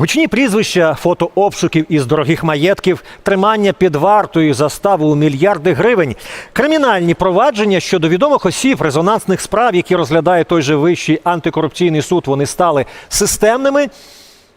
Гучні прізвища, фото обшуків із дорогих маєтків, тримання під вартою заставу у мільярди гривень, кримінальні провадження щодо відомих осіб, резонансних справ, які розглядає той же вищий антикорупційний суд, вони стали системними.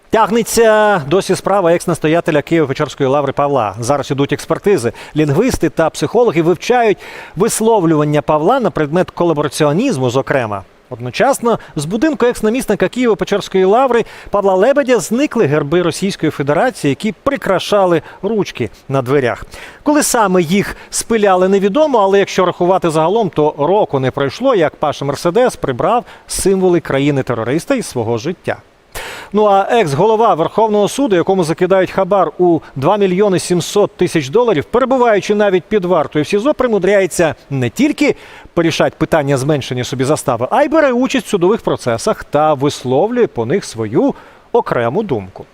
Тягнеться досі справа екс-настоятеля Києво-Печерської лаври Павла. Зараз ідуть експертизи. Лінгвісти та психологи вивчають висловлювання Павла на предмет колабораціонізму, зокрема. Одночасно з будинку екс-намісника Києво-Печерської лаври Павла Лебедя зникли герби Російської Федерації, які прикрашали ручки на дверях. Коли саме їх спиляли, невідомо, але якщо рахувати загалом, то року не пройшло, як Паша Мерседес прибрав символи країни-терориста із свого життя. Ну а екс-голова Верховного суду, якому закидають хабар у 2 мільйони 700 тисяч доларів, перебуваючи навіть під вартою в СІЗО, примудряється не тільки порішати питання зменшення собі застави, а й бере участь в судових процесах та висловлює по них свою окрему думку.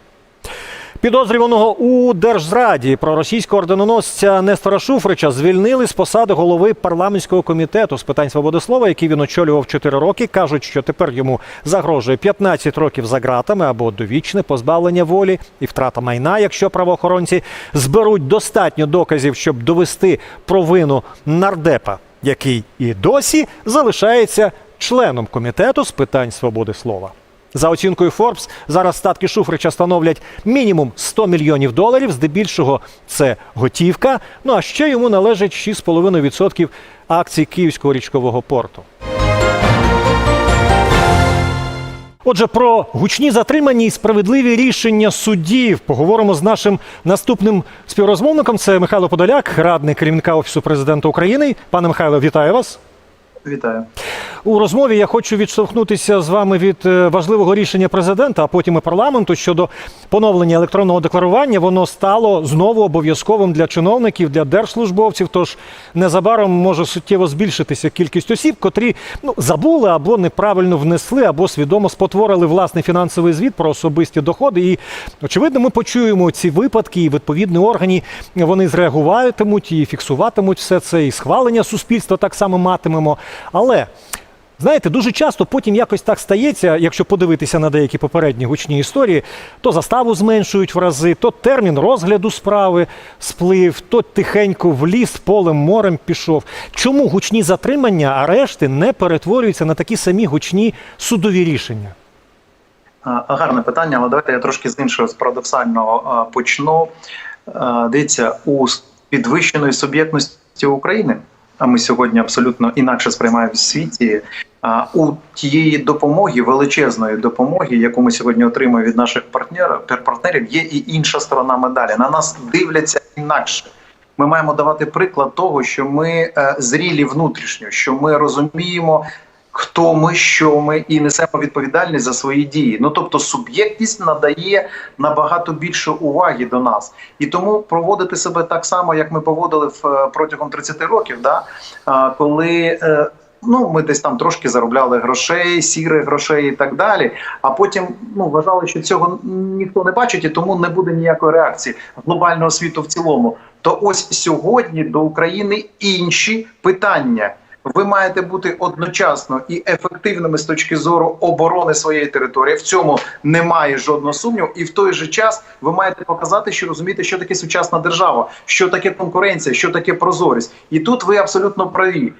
Підозрюваного у держзраді про російського орденоносця Нестора Шуфрича звільнили з посади голови парламентського комітету з питань свободи слова, який він очолював 4 роки. кажуть, що тепер йому загрожує 15 років за ґратами або довічне позбавлення волі і втрата майна, якщо правоохоронці зберуть достатньо доказів, щоб довести провину нардепа, який і досі залишається членом комітету з питань свободи слова. За оцінкою Forbes, зараз статки Шуфрича становлять мінімум 100 мільйонів доларів. Здебільшого це готівка. Ну а ще йому належить 6,5% акцій Київського річкового порту. Отже, про гучні затримані і справедливі рішення суддів поговоримо з нашим наступним співрозмовником. Це Михайло Подоляк, радник керівника офісу президента України. Пане Михайло, вітаю вас. Вітаю. У розмові я хочу відштовхнутися з вами від е, важливого рішення президента, а потім і парламенту щодо поновлення електронного декларування. Воно стало знову обов'язковим для чиновників, для держслужбовців. Тож незабаром може суттєво збільшитися кількість осіб, котрі ну забули або неправильно внесли, або свідомо спотворили власний фінансовий звіт про особисті доходи. І очевидно, ми почуємо ці випадки, і відповідні органи вони зреагуватимуть і фіксуватимуть все це, і схвалення суспільства так само матимемо. Але Знаєте, дуже часто потім якось так стається, якщо подивитися на деякі попередні гучні історії, то заставу зменшують в рази, то термін розгляду справи сплив, то тихенько в ліс полем морем пішов. Чому гучні затримання, арешти не перетворюються на такі самі гучні судові рішення? Гарне питання, але давайте я трошки з іншого з парадоксального почну. Дивіться, у підвищеної суб'єктності України, а ми сьогодні абсолютно інакше сприймаємо в світі. У тієї допомоги, величезної допомоги, яку ми сьогодні отримуємо від наших партнерів, партнерів, є і інша сторона медалі. На нас дивляться інакше. Ми маємо давати приклад того, що ми е, зрілі внутрішньо, що ми розуміємо, хто ми, що ми, і несемо відповідальність за свої дії. Ну тобто, суб'єктність надає набагато більше уваги до нас, і тому проводити себе так само, як ми поводили в е, протягом 30 років, да коли. Ну, ми десь там трошки заробляли грошей, сірих грошей і так далі. А потім ну вважали, що цього ніхто не бачить, і тому не буде ніякої реакції глобального світу в цілому. То ось сьогодні до України інші питання. Ви маєте бути одночасно і ефективними з точки зору оборони своєї території. В цьому немає жодного сумніву. І в той же час ви маєте показати, що розумієте, що таке сучасна держава, що таке конкуренція, що таке прозорість. І тут ви абсолютно праві.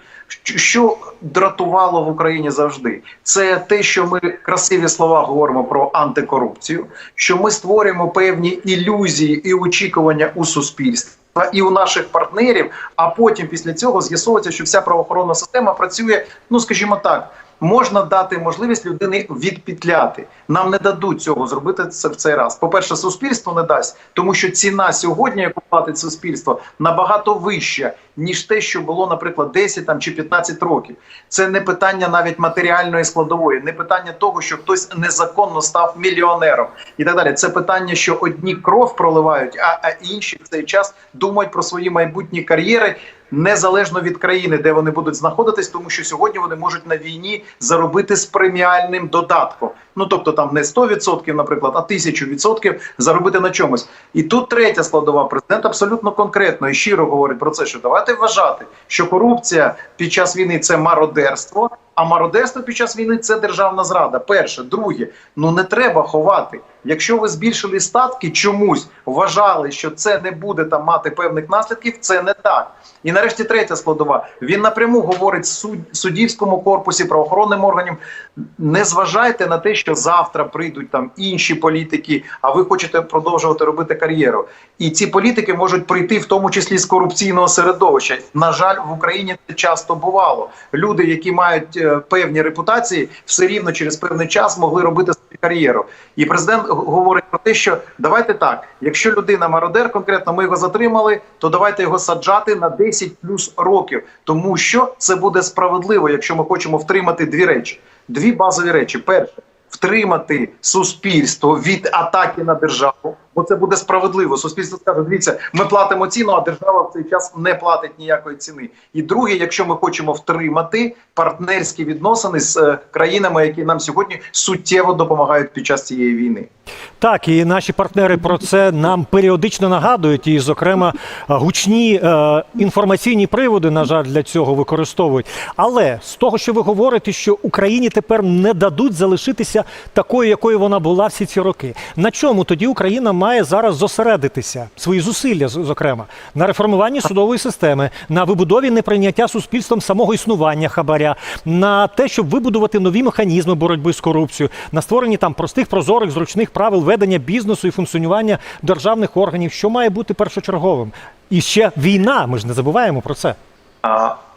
Що- дратувало в Україні завжди, це те, що ми красиві слова говоримо про антикорупцію, що ми створюємо певні ілюзії і очікування у суспільстві і у наших партнерів. А потім після цього з'ясовується, що вся правоохоронна система працює, ну скажімо так. Можна дати можливість людини відпітляти. Нам не дадуть цього зробити це в цей раз. По перше, суспільство не дасть, тому що ціна сьогодні, яку платить суспільство, набагато вища ніж те, що було, наприклад, 10 там чи 15 років. Це не питання навіть матеріальної складової, не питання того, що хтось незаконно став мільйонером і так далі. Це питання, що одні кров проливають, а, а інші в цей час думають про свої майбутні кар'єри. Незалежно від країни, де вони будуть знаходитись, тому що сьогодні вони можуть на війні заробити з преміальним додатком. Ну тобто там не 100%, наприклад, а 1000% заробити на чомусь. І тут третя складова. Президент абсолютно конкретно і щиро говорить про це, що давайте вважати, що корупція під час війни це мародерство, а мародерство під час війни це державна зрада. Перше, друге, ну не треба ховати. Якщо ви збільшили статки, чомусь вважали, що це не буде там мати певних наслідків, це не так. І нарешті третя складова. Він напряму говорить суд, суддівському корпусі, правоохоронним органам. Не зважайте на те, що завтра прийдуть там інші політики, а ви хочете продовжувати робити кар'єру. І ці політики можуть прийти в тому числі з корупційного середовища. На жаль, в Україні це часто бувало. Люди, які мають е, певні репутації, все рівно через певний час могли робити кар'єру. І президент говорить про те, що давайте так, якщо людина мародер, конкретно ми його затримали, то давайте його саджати на 10 плюс років, тому що це буде справедливо, якщо ми хочемо втримати дві речі, дві базові речі. Перше. Втримати суспільство від атаки на державу, бо це буде справедливо. Суспільство скаже: дивіться, ми платимо ціну, а держава в цей час не платить ніякої ціни. І друге, якщо ми хочемо втримати партнерські відносини з е, країнами, які нам сьогодні суттєво допомагають під час цієї війни. Так, і наші партнери про це нам періодично нагадують, і, зокрема, гучні е, інформаційні приводи, на жаль, для цього використовують. Але з того, що ви говорите, що Україні тепер не дадуть залишитися такою, якою вона була всі ці роки. На чому тоді Україна має зараз зосередитися свої зусилля, зокрема, на реформуванні судової системи, на вибудові неприйняття суспільством самого існування хабаря, на те, щоб вибудувати нові механізми боротьби з корупцією, на створенні там простих, прозорих, зручних правил ведення бізнесу і функціонування державних органів, що має бути першочерговим. І ще війна. Ми ж не забуваємо про це.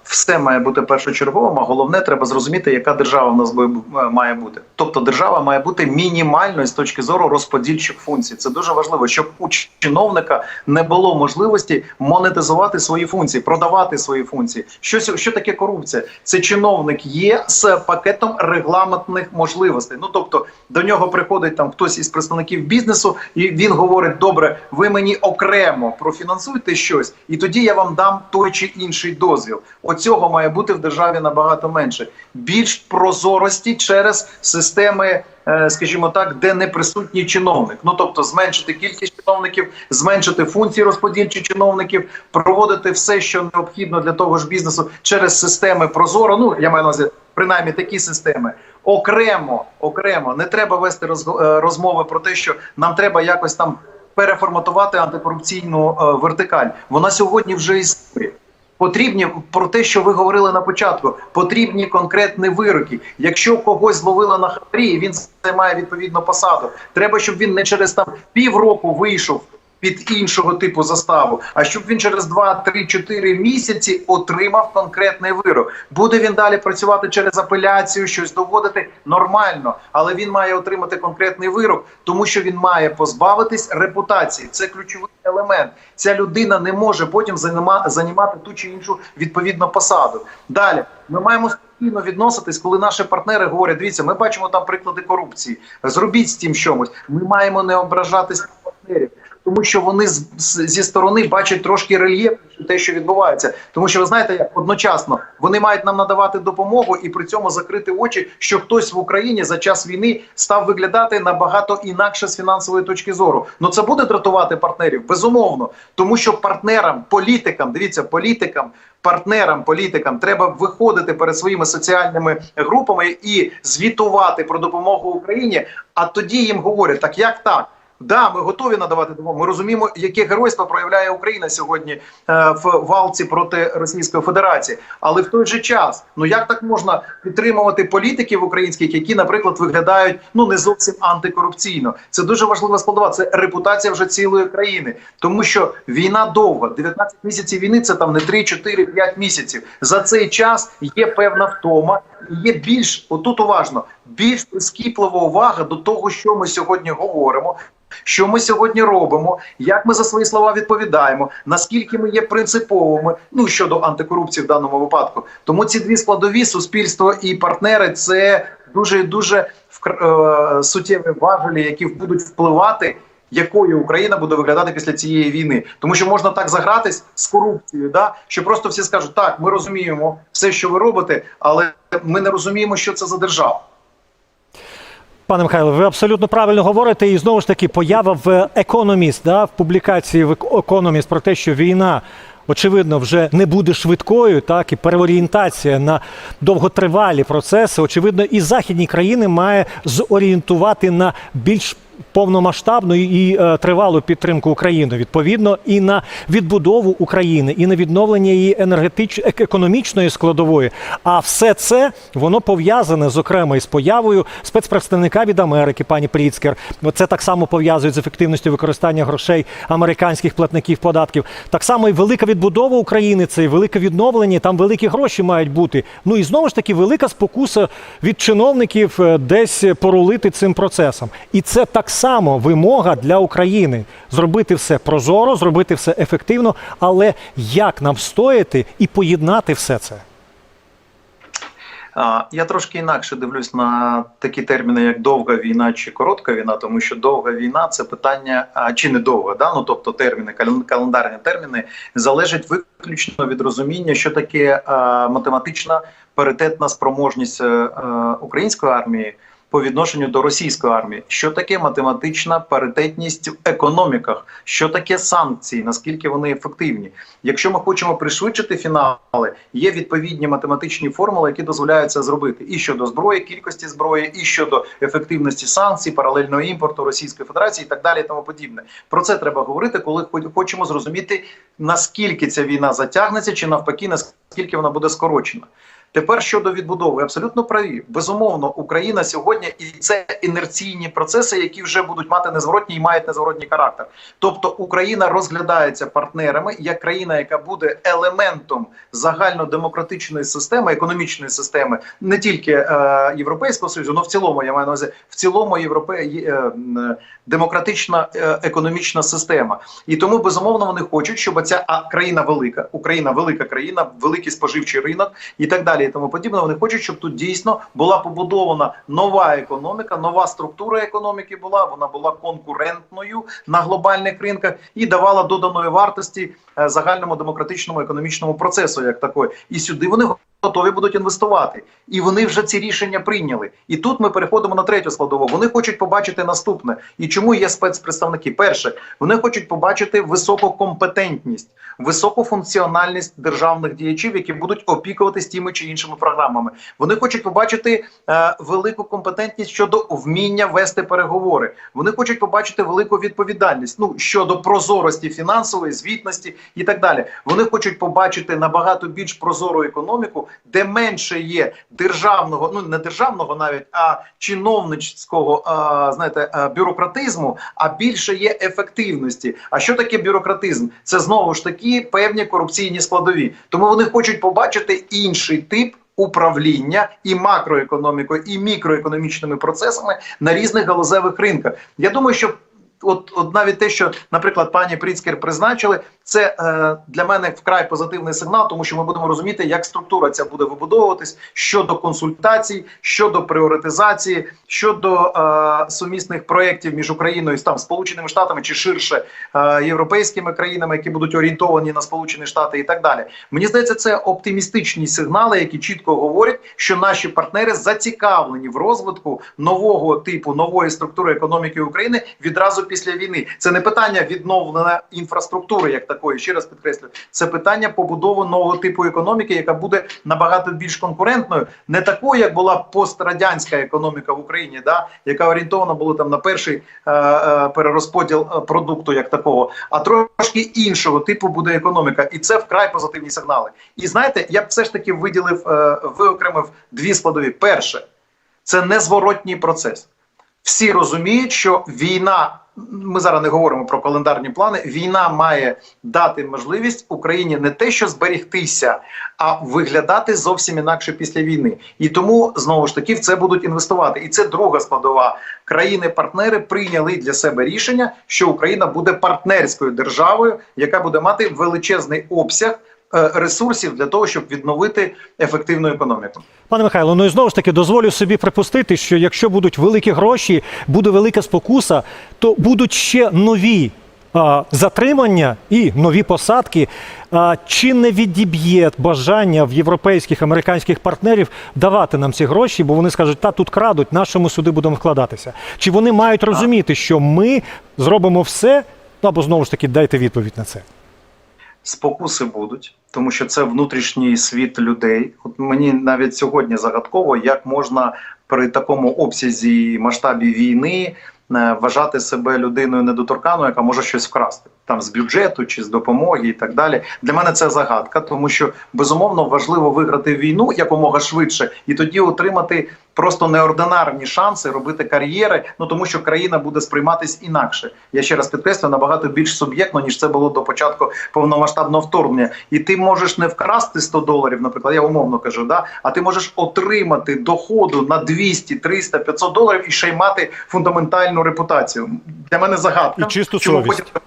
Все має бути першочерговим, а головне треба зрозуміти, яка держава в нас е, має бути. Тобто держава має бути мінімальною з точки зору розподільчих функцій. Це дуже важливо, щоб у чиновника не було можливості монетизувати свої функції, продавати свої функції. Що, що таке корупція? Це чиновник є з пакетом регламентних можливостей. Ну тобто до нього приходить там хтось із представників бізнесу, і він говорить: добре, ви мені окремо профінансуйте щось, і тоді я вам дам той чи інший дозвіл. Оцього має бути в державі набагато менше. Більш прозорості через системи, е, скажімо так, де не присутній чиновник. Ну тобто зменшити кількість чиновників, зменшити функції розподільчих чиновників, проводити все, що необхідно для того ж бізнесу через системи прозоро. Ну я маю на увазі принаймні такі системи. Окремо, окремо не треба вести е, розмови про те, що нам треба якось там переформатувати антикорупційну е, вертикаль. Вона сьогодні вже існує. Потрібні про те, що ви говорили на початку. Потрібні конкретні вироки. Якщо когось зловили на хабарі, він займає відповідну посаду. Треба, щоб він не через там півроку вийшов під іншого типу заставу, а щоб він через 2, 3, 4 місяці отримав конкретний вирок. Буде він далі працювати через апеляцію, щось доводити нормально, але він має отримати конкретний вирок, тому що він має позбавитись репутації. Це ключовий елемент. Ця людина не може потім займа- займати ту чи іншу відповідну посаду. Далі ми маємо спокійно відноситись, коли наші партнери говорять: дивіться, ми бачимо там приклади корупції. Зробіть з тим чомусь. Ми маємо не ображатись партнерів. Тому що вони з, з- зі сторони бачать трошки рельєфніше те, що відбувається. Тому що ви знаєте, як одночасно вони мають нам надавати допомогу і при цьому закрити очі, що хтось в Україні за час війни став виглядати набагато інакше з фінансової точки зору. Ну це буде дратувати партнерів, безумовно, тому що партнерам, політикам, дивіться, політикам. Партнерам, політикам треба виходити перед своїми соціальними групами і звітувати про допомогу Україні. А тоді їм говорять: так як так? Да, ми готові надавати допомогу. Ми розуміємо, яке геройство проявляє Україна сьогодні е, в валці проти Російської Федерації. Але в той же час, ну як так можна підтримувати політиків українських, які, наприклад, виглядають ну не зовсім антикорупційно? Це дуже важлива складова. Це репутація вже цілої країни, тому що війна довга. 19 місяців війни це там не 3, 4, 5 місяців. За цей час є певна втома. Є більш отут уважно, більш прискіплива увага до того, що ми сьогодні говоримо, що ми сьогодні робимо, як ми за свої слова відповідаємо, наскільки ми є принциповими ну щодо антикорупції в даному випадку. Тому ці дві складові суспільство і партнери це дуже дуже е, суттєві важелі, які будуть впливати. Якою Україна буде виглядати після цієї війни, тому що можна так загратись з корупцією, да що просто всі скажуть, так ми розуміємо все, що ви робите, але ми не розуміємо, що це за держава. Пане Михайло, ви абсолютно правильно говорите. І знову ж таки, поява в економіст да, в публікації в економіст про те, що війна. Очевидно, вже не буде швидкою, так і переорієнтація на довготривалі процеси. Очевидно, і західні країни має зорієнтувати на більш повномасштабну і е, тривалу підтримку України, відповідно, і на відбудову України, і на відновлення її енергетич... економічної складової. А все це воно пов'язане зокрема із появою спецпредставника від Америки, пані Пріцкер. Це так само пов'язують з ефективністю використання грошей американських платників податків. Так само і велика відбудова України, це і велике відновлення. Там великі гроші мають бути. Ну і знову ж таки велика спокуса від чиновників е, десь порулити цим процесом. І це так само вимога для України зробити все прозоро, зробити все ефективно. Але як нам встояти і поєднати все це? Я трошки інакше дивлюсь на такі терміни, як довга війна чи коротка війна, тому що довга війна це питання чи не довга, да? ну тобто терміни, кален- календарні терміни залежать виключно від розуміння, що таке математична паритетна спроможність е, е, української армії. По відношенню до російської армії, що таке математична паритетність в економіках, що таке санкції, наскільки вони ефективні. Якщо ми хочемо пришвидшити фінали, є відповідні математичні формули, які дозволяють це зробити і щодо зброї, кількості зброї, і щодо ефективності санкцій, паралельного імпорту Російської Федерації і так далі. І тому подібне. Про це треба говорити, коли хо- хочемо зрозуміти наскільки ця війна затягнеться, чи навпаки, наскільки вона буде скорочена. Тепер щодо відбудови, абсолютно праві. Безумовно, Україна сьогодні і це інерційні процеси, які вже будуть мати незворотній і мають незворотній характер. Тобто Україна розглядається партнерами як країна, яка буде елементом загальнодемократичної системи, економічної системи, не тільки е, Європейського союзу, але в цілому я маю на увазі, в цілому європе є, е, демократична е, економічна система. І тому безумовно вони хочуть, щоб ця а, країна велика, Україна велика країна, великий споживчий ринок і так далі. І тому подібне. Вони хочуть, щоб тут дійсно була побудована нова економіка, нова структура економіки була. Вона була конкурентною на глобальних ринках і давала доданої вартості е, загальному демократичному економічному процесу, як такої. І сюди вони готові будуть інвестувати. І вони вже ці рішення прийняли. І тут ми переходимо на третю складову. Вони хочуть побачити наступне. І чому є спецпредставники? Перше, вони хочуть побачити висококомпетентність, високу функціональність державних діячів, які будуть опікуватись тими чи іншими програмами. Вони хочуть побачити е, велику компетентність щодо вміння вести переговори. Вони хочуть побачити велику відповідальність ну щодо прозорості фінансової звітності і так далі. Вони хочуть побачити набагато більш прозору економіку, де менше є державного, ну не державного навіть, а чиновницького, знаєте, бюрократизму, а більше є ефективності. А що таке бюрократизм? Це знову ж таки певні корупційні складові. Тому вони хочуть побачити інший тип. Управління і макроекономікою, і мікроекономічними процесами на різних галузевих ринках. Я думаю, що от, от навіть те, що, наприклад, пані Пріцкер призначили, це е, для мене вкрай позитивний сигнал, тому що ми будемо розуміти, як структура ця буде вибудовуватись щодо консультацій, щодо пріоритизації, щодо е, сумісних проєктів між Україною там Сполученими Штатами чи ширше е, європейськими країнами, які будуть орієнтовані на Сполучені Штати і так далі. Мені здається, це оптимістичні сигнали, які чітко говорять, що наші партнери зацікавлені в розвитку нового типу нової структури економіки України відразу після війни. Це не питання відновлення інфраструктури, як такої, ще раз підкреслю, це питання побудови нового типу економіки, яка буде набагато більш конкурентною, не такою, як була пострадянська економіка в Україні, да, яка орієнтована була там на перший е, е, перерозподіл е, продукту, як такого, а трошки іншого типу буде економіка, і це вкрай позитивні сигнали. І знаєте, я б все ж таки виділив, е, виокремив дві складові. Перше, це незворотній процес. Всі розуміють, що війна. Ми зараз не говоримо про календарні плани. Війна має дати можливість Україні не те, що зберегтися, а виглядати зовсім інакше після війни. І тому знову ж таки в це будуть інвестувати. І це друга складова. Країни-партнери прийняли для себе рішення, що Україна буде партнерською державою, яка буде мати величезний обсяг ресурсів для того, щоб відновити ефективну економіку. Пане Михайло, ну і знову ж таки дозволю собі припустити, що якщо будуть великі гроші, буде велика спокуса, то будуть ще нові затримання і нові посадки. Чи не відіб'є бажання в європейських американських партнерів давати нам ці гроші, бо вони скажуть, та тут крадуть, нашому сюди будемо вкладатися? Чи вони мають розуміти, що ми зробимо все? Ну або знову ж таки дайте відповідь на це. Спокуси будуть, тому що це внутрішній світ людей. От мені навіть сьогодні загадково, як можна при такому обсязі масштабі війни е, вважати себе людиною недоторканою, яка може щось вкрасти там з бюджету чи з допомоги, і так далі. Для мене це загадка, тому що безумовно важливо виграти війну якомога швидше, і тоді отримати просто неординарні шанси робити кар'єри. Ну тому що країна буде сприйматись інакше. Я ще раз підкреслю набагато більш суб'єктно ніж це було до початку повномасштабного вторгнення. І ти можеш не вкрасти 100 доларів, наприклад, я умовно кажу, да а ти можеш отримати доходу на 200, 300, 500 доларів і ще й мати фундаментальну репутацію. Для мене загадка І чисту совість. потім-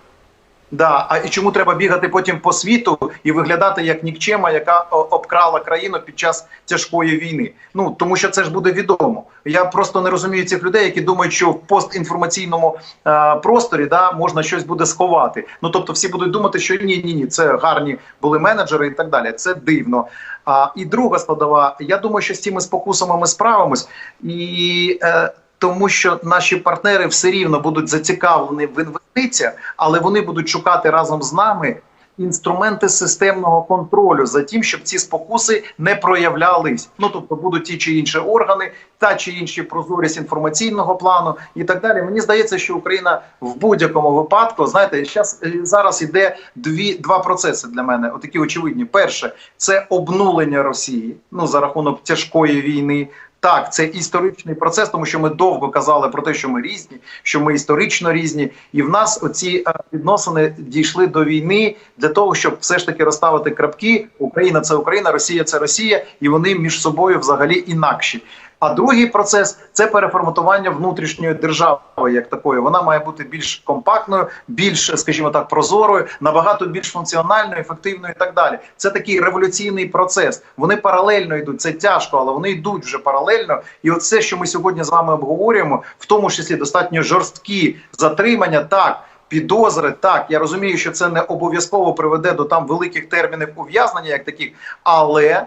Да, а і чому треба бігати потім по світу і виглядати як нікчема, яка обкрала країну під час тяжкої війни? Ну тому що це ж буде відомо. Я просто не розумію цих людей, які думають, що в постінформаційному е, просторі да можна щось буде сховати. Ну тобто, всі будуть думати, що ні, ні, ні, це гарні були менеджери і так далі. Це дивно. А і друга складова, я думаю, що з цими спокусами ми справимось і. Е, тому що наші партнери все рівно будуть зацікавлені в інвестиціях, але вони будуть шукати разом з нами інструменти системного контролю за тим, щоб ці спокуси не проявлялись. Ну тобто будуть ті чи інші органи, та чи інші прозорість інформаційного плану і так далі. Мені здається, що Україна в будь-якому випадку, знаєте, щас, е, зараз іде дві два процеси для мене. Отакі очевидні. Перше, це обнулення Росії, ну за рахунок тяжкої війни. Так, це історичний процес, тому що ми довго казали про те, що ми різні, що ми історично різні, і в нас оці е, відносини дійшли до війни для того, щоб все ж таки розставити крапки. Україна це Україна, Росія це Росія, і вони між собою взагалі інакші. А другий процес це переформатування внутрішньої держави як такої. Вона має бути більш компактною, більш, скажімо так, прозорою, набагато більш функціональною, ефективною і так далі. Це такий революційний процес. Вони паралельно йдуть. Це тяжко, але вони йдуть вже паралельно. І от все, що ми сьогодні з вами обговорюємо, в тому числі достатньо жорсткі затримання, так. Підозри, так я розумію, що це не обов'язково приведе до там великих термінів ув'язнення, як таких, але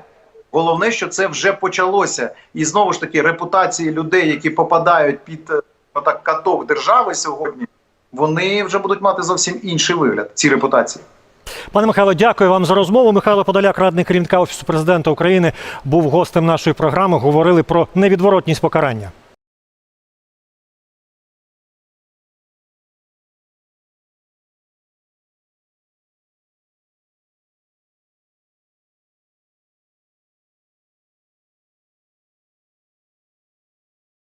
Головне, що це вже почалося, і знову ж таки репутації людей, які попадають під е, отак каток держави сьогодні, вони вже будуть мати зовсім інший вигляд. Ці репутації. Пане Михайло, дякую вам за розмову. Михайло Подоляк, радник керівника офісу президента України, був гостем нашої програми. Говорили про невідворотність покарання.